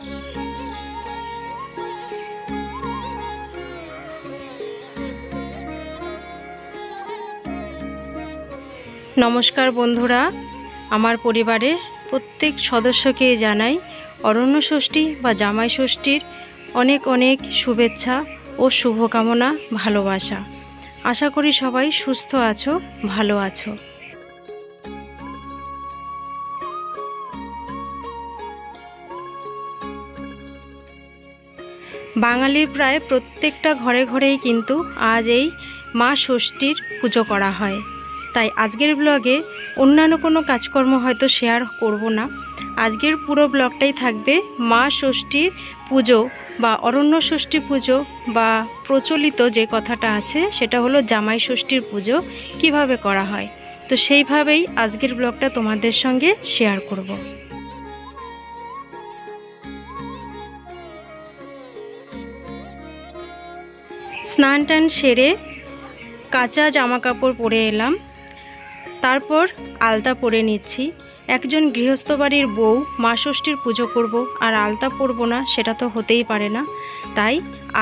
নমস্কার বন্ধুরা, আমার পরিবারের প্রত্যেক সদস্যকে জানাই অরণ্য ষষ্ঠী বা জামাই ষষ্ঠীর অনেক অনেক শুভেচ্ছা ও শুভকামনা, ভালোবাসা। আশা করি সবাই সুস্থ আছো, ভালো আছো। বাঙালির প্রায় প্রত্যেকটা ঘরে ঘরেই কিন্তু আজ এই মা ষষ্ঠীর পুজো করা হয়। তাই আজকের ব্লগে অন্যান্য কোনো কাজকর্ম হয়তো শেয়ার করব না। আজকের পুরো ব্লগটাই থাকবে মা ষষ্ঠীর পুজো বা অরণ্য ষষ্ঠী পুজো বা প্রচলিত যে কথাটা আছে, সেটা হলো জামাই ষষ্ঠীর পুজো কীভাবে করা হয়। তো সেইভাবেই আজকের ব্লগটা তোমাদের সঙ্গে শেয়ার করব। স্নান টান সেরে কাঁচা জামা কাপড় পরে এলাম। তারপর আলতা পরে নিচ্ছি। একজন গৃহস্থ বাড়ির বউ মা ষষ্ঠীর পুজো করব, আর আলতা পরবো না, সেটা তো হতেই পারে না। তাই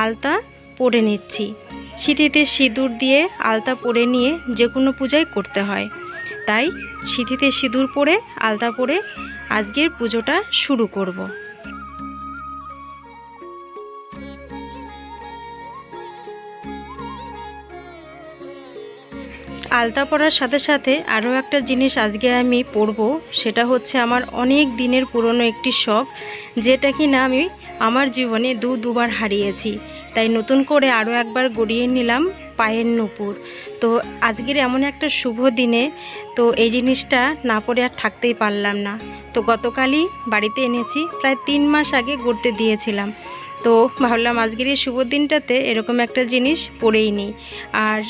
আলতা পরে নিচ্ছি। সিঁথিতে সিঁদুর দিয়ে আলতা পরে নিয়ে যে কোনো পূজাই করতে হয়। তাই সিঁথিতে সিঁদুর পরে, আলতা পরে আজকের পুজোটা শুরু করব। আলতা পরার সাথে সাথে আরও একটা জিনিস আজকে আমি পরবো, সেটা হচ্ছে আমার অনেক দিনের পুরনো একটি শখ, যেটা কি না আমি আমার জীবনে দু দুবার হারিয়েছি। তাই নতুন করে আরও একবার গড়িয়ে নিলাম পায়ের নুপুর। তো আজকের এমন একটা শুভ দিনে, তো এই জিনিসটা না পরে আর থাকতেই পারলাম না। তো গতকালই বাড়িতে এনেছি, প্রায় তিন মাস আগে গড়তে দিয়েছিলাম। তো ভাবলাম আজকের এই শুভ দিনটাতে এরকম একটা জিনিস পরেই নিই। আর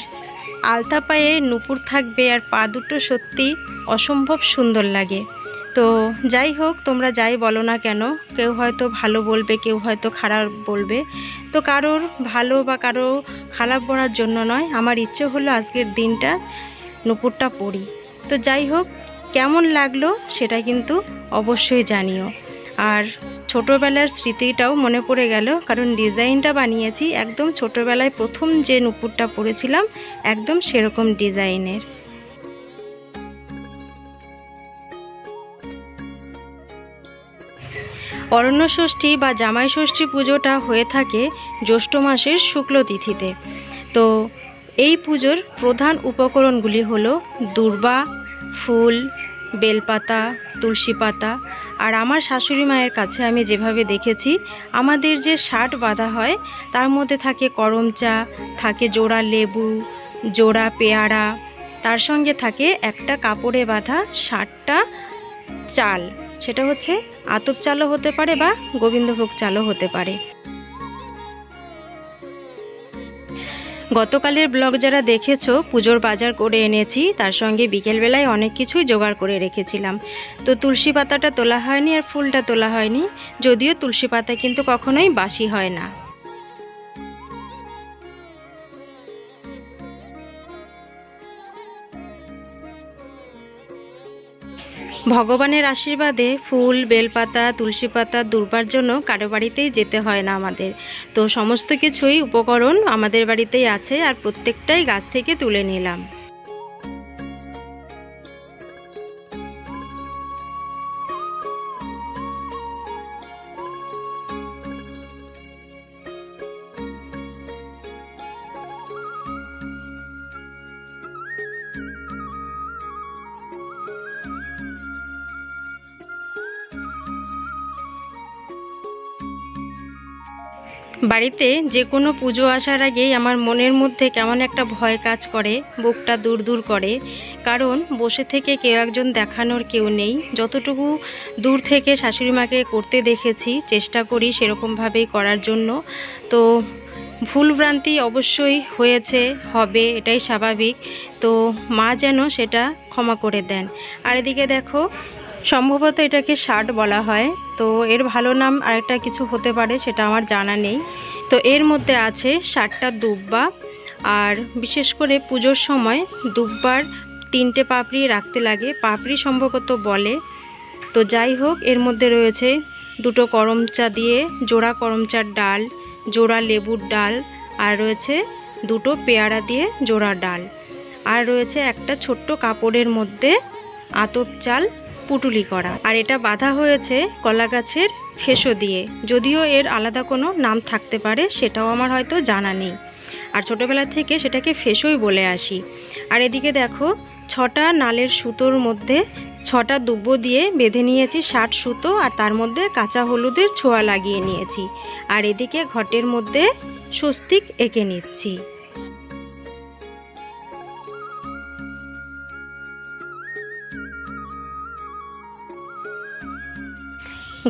আলতা পায়ে নুপুর থাকবে আর পা দুটো সত্যি অসম্ভব সুন্দর লাগে। তো যাই হোক, তোমরা যাই বলো না কেন, কেউ হয়তো ভালো বলবে, কেউ হয়তো খারাপ বলবে। তো কারোর ভালো বা কারও খারাপ বলার জন্য নয়, আমার ইচ্ছে হলো আজকের দিনটা নুপুরটা পড়ি। তো যাই হোক, কেমন লাগল সেটা কিন্তু অবশ্যই জানিও। আর ছোটোবেলার স্মৃতিটাও মনে পড়ে গেল, কারণ ডিজাইনটা বানিয়েছি একদম ছোটোবেলায় প্রথম যে নুপুরটা পরেছিলাম, একদম সেরকম ডিজাইনের। অরণ্য ষষ্ঠী বা জামাই ষষ্ঠী পুজোটা হয়ে থাকে জ্যৈষ্ঠ মাসের শুক্ল তিথিতে তো এই পুজোর প্রধান উপকরণগুলি হলো দুর্বা, ফুল বেলপাতা, তুলসী পাতা আর আমার শাশুড়ি মায়ের কাছে আমি যেভাবে দেখেছি, আমাদের যে শার্ট বাঁধা হয়, তার মধ্যে থাকে করম চা, থাকে জোড়া লেবু, জোড়া পেয়ারা, তার সঙ্গে থাকে একটা কাপড়ে বাঁধা ষাটটা চাল। সেটা হচ্ছে আতপ চালও হতে পারে বা গোবিন্দভোগ চালও হতে পারে। গতকালের ব্লগ যারা দেখেছ, পুজোর বাজার করে এনেছি, তার সঙ্গে বিকেলবেলায় অনেক কিছুই জোগাড় করে রেখেছিলাম। তো তুলসী পাতাটা তোলা হয়নি আর ফুলটা তোলা হয়নি, যদিও তুলসী পাতা কিন্তু কখনোই বাসি হয় না। ভগবানের আশীর্বাদে ফুল, বেলপাতা তুলসী পাতা দুর্বার জন্য কারও বাড়িতেই যেতে হয় না আমাদের। তো সমস্ত কিছুই উপকরণ আমাদের বাড়িতেই আছে আর প্রত্যেকটাই গাছ থেকে তুলে নিলাম। বাড়িতে যে কোনো পুজো আসার আগেই আমার মনের মধ্যে কেমন একটা ভয় কাজ করে, বুকটা দূর দূর করে। কারণ বসে থেকে কেউ একজন দেখানোর কেউ নেই। যতটুকু দূর থেকে শাশুড়ি মাকে করতে দেখেছি, চেষ্টা করি সেরকমভাবেই করার জন্য। তো ভুলভ্রান্তি অবশ্যই হয়েছে, হবে, এটাই স্বাভাবিক। তো মা যেন সেটা ক্ষমা করে দেন। আর এদিকে দেখো সম্ভবত এটাকে শার্ট বলা হয়। তো এর ভালো নাম আরেকটা কিছু হতে পারে, সেটা আমার জানা নেই। তো এর মধ্যে আছে ষাটটা দুব্বা, আর বিশেষ করে পুজোর সময় দুব্বার তিনটে পাপড়ি রাখতে লাগে। পাপড়ি সম্ভবত বলে। তো যাই হোক, এর মধ্যে রয়েছে দুটো করমচা দিয়ে জোড়া করমচার ডাল, জোড়া লেবুর ডাল, আর রয়েছে দুটো পেয়ারা দিয়ে জোড়া ডাল। আর রয়েছে একটা ছোট্ট কাপড়ের মধ্যে আতপ চাল পুটুলি করা। আর এটা বাঁধা হয়েছে কলা গাছের ফেসো দিয়ে। যদিও এর আলাদা কোনো নাম থাকতে পারে, সেটাও আমার হয়তো জানা নেই। আর ছোটোবেলা থেকে সেটাকে ফেসোই বলে আসি। আর এদিকে দেখো, ছটা নালের সুতোর মধ্যে ছটা দুব্বো দিয়ে বেঁধে নিয়েছি ষাট সুতো, আর তার মধ্যে কাঁচা হলুদের ছোঁয়া লাগিয়ে নিয়েছি। আর এদিকে ঘটের মধ্যে স্বস্তিক এঁকে নিচ্ছি।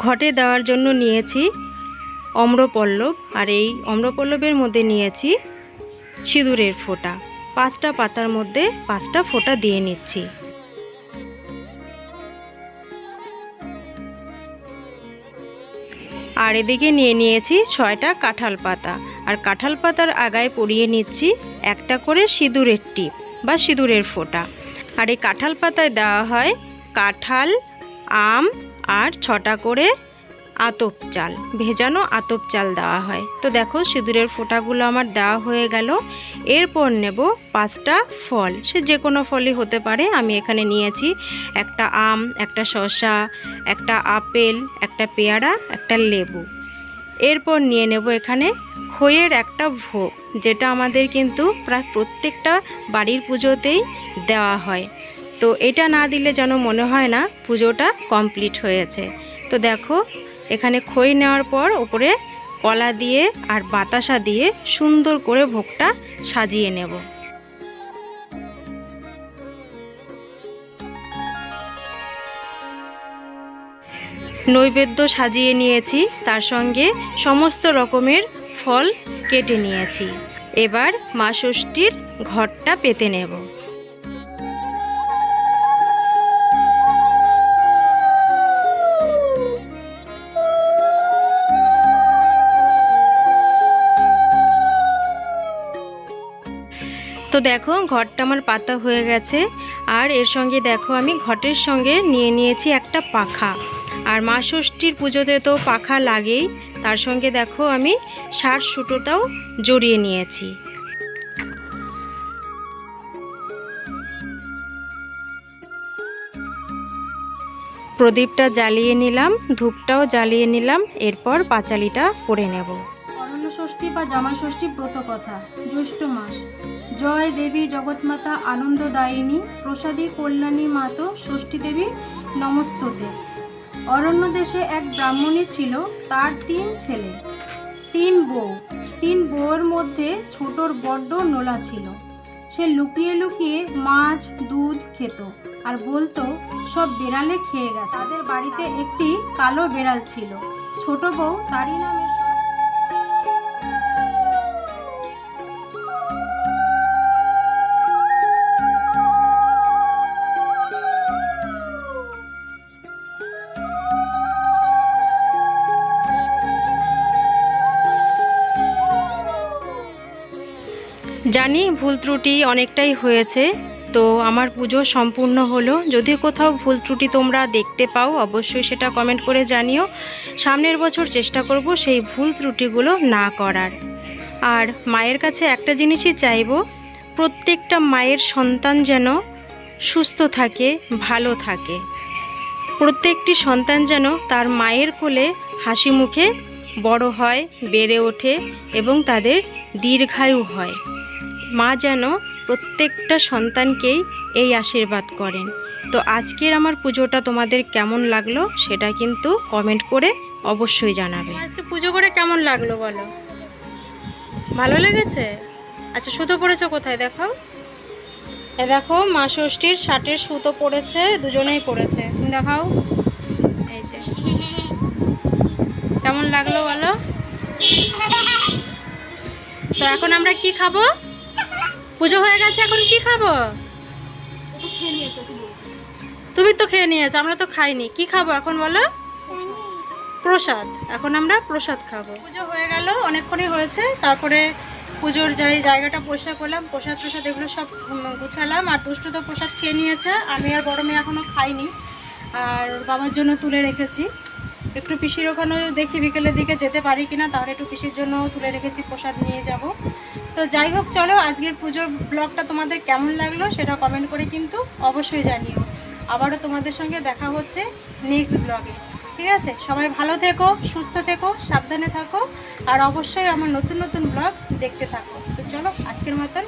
ঘটে দেওয়ার জন্য নিয়েছি অম্রপল্লব, আর এই অম্রপল্লবের মধ্যে নিয়েছি সিঁদুরের ফোঁটা। পাঁচটা পাতার মধ্যে পাঁচটা ফোঁটা দিয়ে নিচ্ছি। আর এদিকে নিয়ে নিয়েছি ছয়টা কাঁঠাল পাতা। আর কাঁঠাল পাতার আগায় পরিয়ে নিচ্ছি একটা করে সিঁদুরের টিপ বা সিঁদুরের ফোঁটা। আর এই কাঁঠাল পাতায় দেওয়া হয় কাঁঠাল আম আর ছটা করে আতপ চাল, ভেজানো আতপ চাল দেওয়া হয়। তো দেখো সিঁদুরের ফোঁটাগুলো আমার দেওয়া হয়ে গেল। এরপর নেব পাঁচটা ফল। সে যে কোনো ফলই হতে পারে, আমি এখানে নিয়েছি একটা আম, একটা শসা, একটা আপেল, একটা পেয়ারা, একটা লেবু। এরপর নিয়ে নেব এখানে খইয়ের একটা ভোগ, যেটা আমাদের কিন্তু প্রায় প্রত্যেকটা বাড়ির পুজোতেই দেওয়া হয়। তো এটা না দিলে যেন মনে হয় না পুজোটা কমপ্লিট হয়েছে। তো দেখো, এখানে খই নেওয়ার পর ওপরে কলা দিয়ে আর বাতাসা দিয়ে সুন্দর করে ভোগটা সাজিয়ে নেব। নৈবেদ্য সাজিয়ে নিয়েছি, তার সঙ্গে সমস্ত রকমের ফল কেটে নিয়েছি। এবার মা ষষ্ঠীর ঘরটা পেতে নেব। তো দেখো, ঘরটা আমার পাতা হয়ে গেছে। আর এর সঙ্গে দেখো, আমি ঘটের সঙ্গে নিয়ে নিয়েছি একটা পাখা। আর মা ষষ্ঠীর পুজোতে তো পাখা লাগেই, তার সঙ্গে দেখো, আমি ষাট সুটোটাও জড়িয়ে নিয়েছি। প্রদীপটা জ্বালিয়ে নিলাম, ধূপটাও জ্বালিয়ে নিলাম, এরপর পাঁচালিটা পরে নেব। ষষ্ঠী বা জামাই ষষ্ঠী ব্রত কথা, জ্যৈষ্ঠ মাস। জয় দেবী জগৎমাতা আনন্দদায়িনী, প্রসাদী কল্যাণী মাতো ষষ্ঠী দেবী নমস্ততে। অরণ্য দেশে এক ব্রাহ্মণী ছিল, তার তিন ছেলে, তিন বউ। তিন বউয়ের মধ্যে ছোটর বড্ড নোলা ছিল। সে লুকিয়ে লুকিয়ে মাছ, দুধ খেত আর বলতো, সব বেড়ালে খেয়ে গেছে। তাদের বাড়িতে একটি কালো বেড়াল ছিল। ছোট বউ তারই নামে জানি ভুল ত্রুটি অনেকটাই হয়েছে, তো আমার পুজো সম্পূর্ণ হলো। যদি কোথাও ভুল ত্রুটি তোমরা দেখতে পাও, অবশ্যই সেটা কমেন্ট করে জানিও। সামনের বছর চেষ্টা করব সেই ভুল ত্রুটিগুলো না করার। আর মায়ের কাছে একটা জিনিসই চাইব, প্রত্যেকটা মায়ের সন্তান যেন সুস্থ থাকে, ভালো থাকে। প্রত্যেকটি সন্তান যেন তার মায়ের কোলে হাসি মুখে বড় হয়, বেড়ে ওঠে এবং তাদের দীর্ঘায়ু হয়। মা যেন প্রত্যেকটা সন্তানকেই এই আশীর্বাদ করেন। তো আজকের আমার পুজোটা তোমাদের কেমন লাগল সেটা কিন্তু কমেন্ট করে অবশ্যই জানাবে। আজকে পুজো করে কেমন লাগল বলো? ভালো লেগেছে? আচ্ছা সুতো পড়েছো কোথায় দেখো? এ দেখো, মা ষষ্ঠীর ষাটের সুতো পড়েছে দুজনেই পড়েছে তুমি দেখাও। এই যে। কেমন লাগল বলো? তো এখন আমরা কি খাব? পুজো হয়ে গেছে, এখন কি খাব? তুমি তো খেয়ে নিয়েছো, আমরা তো খাইনি। কি খাব এখন বলো? প্রসাদ। এখন আমরা প্রসাদ খাব। পুজো হয়ে গেল, অনেকক্ষণই হয়েছে, তারপরে পুজোর যাই জায়গাটা পরিষ্কার করলাম, প্রসাদ প্রসাদ এগুলো সব গুছালাম, আর দুষ্টু তো প্রসাদ খেয়ে নিয়েছে, আমি আর বড় মেয়ে এখনও খাইনি, আর বাবার জন্য তুলে রেখেছি। একটু পিসির ওখানেও দেখি বিকেলের দিকে যেতে পারি কিনা, তাহলে একটু পিসির জন্য তুলে রেখেছি, প্রসাদ নিয়ে যাব। তো যাই হোক, চলো আজকের পুজোর ব্লগটা তোমাদের কেমন লাগল সেটা কমেন্ট করে কিন্তু অবশ্যই জানিও। আবারও তোমাদের সঙ্গে দেখা হচ্ছে নেক্সট ব্লগে ঠিক আছে? সবাই ভালো থেকো, সুস্থ থেকো, সাবধানে থাকো, আর অবশ্যই আমার নতুন নতুন ব্লগ দেখতে থাকো। তো চলো, আজকের মতন।